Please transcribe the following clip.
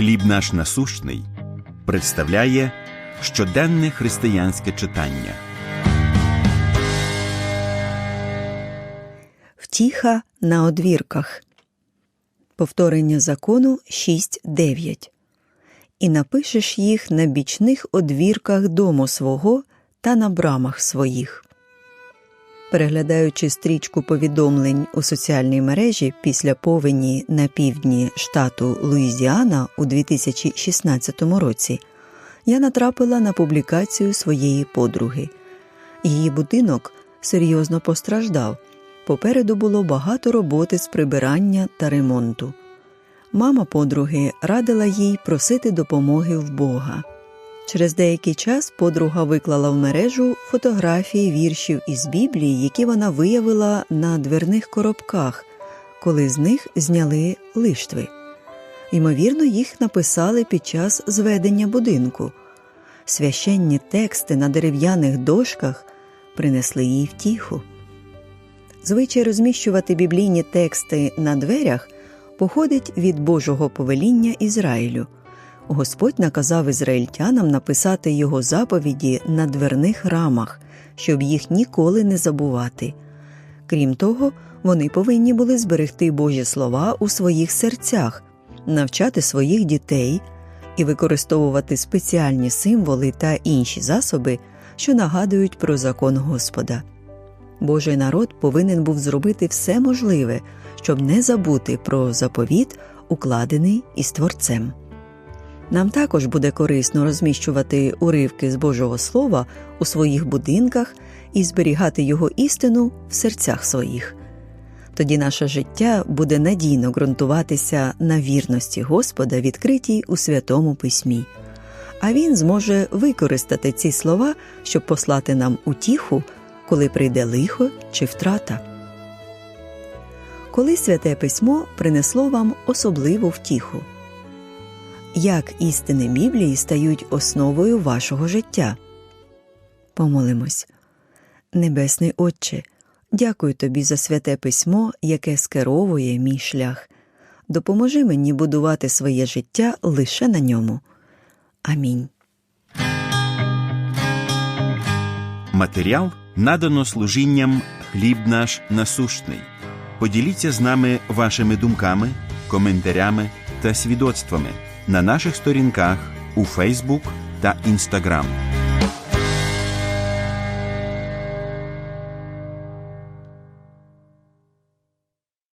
Хліб наш насущний представляє щоденне християнське читання. Втіха на одвірках. Повторення закону 6.9. І напишеш їх на бічних одвірках дому свого та на брамах своїх. Переглядаючи стрічку повідомлень у соціальній мережі після повені на півдні штату Луїзіана у 2016 році, я натрапила на публікацію своєї подруги. Її будинок серйозно постраждав. Попереду було багато роботи з прибирання та ремонту. Мама подруги радила їй просити допомоги в Бога. Через деякий час подруга виклала в мережу фотографії віршів із Біблії, які вона виявила на дверних коробках, коли з них зняли лиштви. Ймовірно, їх написали під час зведення будинку. Священні тексти на дерев'яних дошках принесли їй втіху. Звичай розміщувати біблійні тексти на дверях походить від Божого повеління Ізраїлю. Господь наказав ізраїльтянам написати його заповіді на дверних рамах, щоб їх ніколи не забувати. Крім того, вони повинні були зберегти Божі слова у своїх серцях, навчати своїх дітей і використовувати спеціальні символи та інші засоби, що нагадують про закон Господа. Божий народ повинен був зробити все можливе, щоб не забути про заповіт, укладений із Творцем. Нам також буде корисно розміщувати уривки з Божого Слова у своїх будинках і зберігати його істину в серцях своїх. Тоді наше життя буде надійно ґрунтуватися на вірності Господа, відкритій у Святому Письмі, а Він зможе використати ці слова, щоб послати нам утіху, коли прийде лихо чи втрата. Коли святе письмо принесло вам особливу втіху як істини Біблії стають основою вашого життя. Помолимось. Небесний Отче, дякую тобі за святе письмо, яке скеровує мій шлях. Допоможи мені будувати своє життя лише на ньому. Амінь. Матеріал надано служінням Хліб наш насущний. Поділіться з нами вашими думками, коментарями та свідоцтвами на наших сторінках у Фейсбук та Інстаграм.